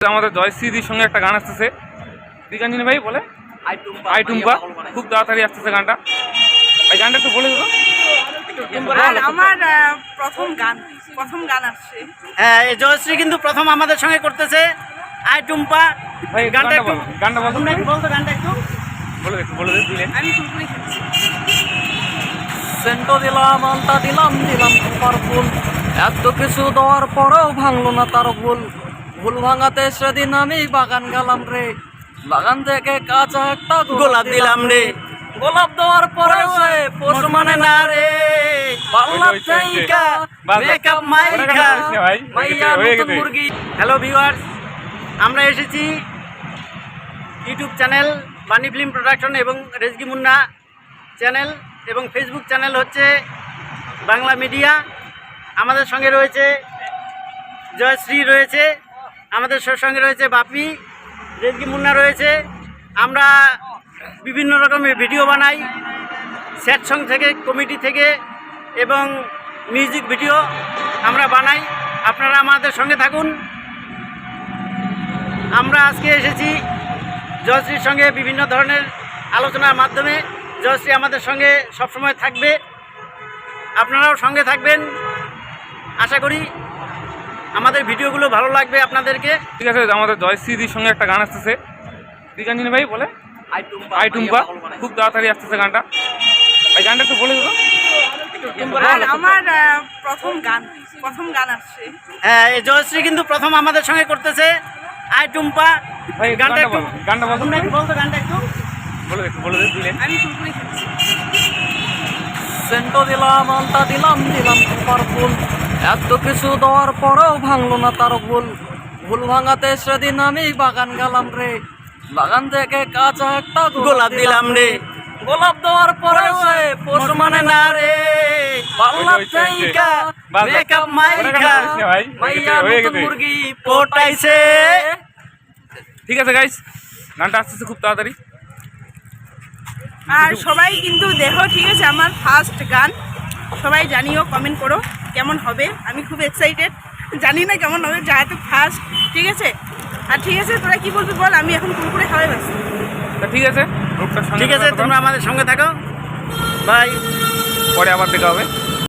আমাদের জয়শ্রীদির সঙ্গে একটা গান আসতেছে। দিকাঞ্জনি ভাই বলে? আই টুম্পা খুব তাড়াতাড়ি আসতেছে গানটা। এই গানটা একটু বলে দেবো। আমার প্রথম গান প্রথম গান আসছে। হ্যাঁ জয়শ্রী কিন্তু প্রথম আমাদের সঙ্গে করতেছে। আই টুম্পা ভাই গানটা গানটা একটু বল। গানটা বল। বলতো গানটা একটু। বলে দে, বলে দে দিলে। আমি কুরকুরি খেয়েছি সেন্টো দিলাম আলতা দিলাম দিলাম তোমার ফুল। এত কিছু দেওয়ার পরেও ভাঙলো না তার ভুল। ভুল ভাঙাতে সেদিন আমি বাগান গেলাম রে। বাগান থেকে কাঁচা একটা গোলাপ দিলাম রে। গোলাপ দেওয়ার পরে পোষ মানে না রে। মেকআপ মাইকা? মাইয়া নতুন মুরগি। হ্যালো ভিউয়ার্স আমরা এসেছি YouTube channel Bani film production এবং রেজগি মুন্না চ্যানেল এবং ফেসবুক চ্যানেল হচ্ছে বাংলা মিডিয়া আমাদের সঙ্গে রয়েছে জয়শ্রী রয়েছে। আমাদের সঙ্গে রয়েছে বাপি রেজগি মুন্না রয়েছে। আমরা বিভিন্ন রকমের ভিডিও বানাই, স্যাড সং থেকে কমিটি থেকে এবং মিউজিক ভিডিও আমরা বানাই। আপনারা আমাদের সঙ্গে থাকুন। আমরা আজকে এসেছি জয়শ্রীর সঙ্গে বিভিন্ন ধরনের আলোচনার মাধ্যমে। জয়শ্রী আমাদের সঙ্গে সবসময় থাকবে। আপনারাও সঙ্গে থাকবেন। আশা করি আমাদের ভিডিওগুলো ভালো লাগবে আপনাদেরকে। ঠিক আছে আমাদের জয়শ্রীদির সঙ্গে একটা গান আসতেছে। দিকাঞ্জনি ভাই বলে? আই টুম্পা আই টুম্পা খুব তাড়াতাড়ি আসতেছে গানটা। এই গানটা একটু বলে দেবো? আমার প্রথম গান প্রথম গান আসছে। হ্যাঁ এই জয়শ্রী কিন্তু প্রথম আমাদের সঙ্গে করতেছে। আই টুম্পা ভাই গানটা গানটা একটু বল গানটা বল। তোমরা বলতো গানটা একটু। বলে একটু বলে দিলে। আমি সেন্টো দিলাম আলতা দিলাম দিলাম তোমার ফুল। এত কিছু দেওয়ার পরেও ভাঙলো না তার ভুল। ভুল ভাঙাতে সেদিন আমি বাগান গেলাম রে। বাগান থেকে কাঁচা একটা গোলাপ দিলাম রে। গোলাপ দেওয়ার পরে পোষ মানে না রে। পাল্লা। চাইকা। মেকআপ মাইকা? মাইয়া নতুন মুরগি পোটাইছে। ঠিক আছে গাইস গানটা আসতেছে খুব তাড়াতাড়ি। আর সবাই কিন্তু দেখো ঠিক আছে আমার ফার্স্ট গান। সবাই জানিও কমেন্ট করো কেমন হবে। আমি খুব এক্সাইটেড জানি না কেমন হবে যেহেতু ফার্স্ট ঠিক আছে? আর ঠিক আছে তোরা কি বলবি বল? আমি এখন কুরকুরে খাওয়াই তা ঠিক আছে ঠিক আছে তোমরা আমাদের সঙ্গে থাকো। বাই পরে আবার দেখা হবে।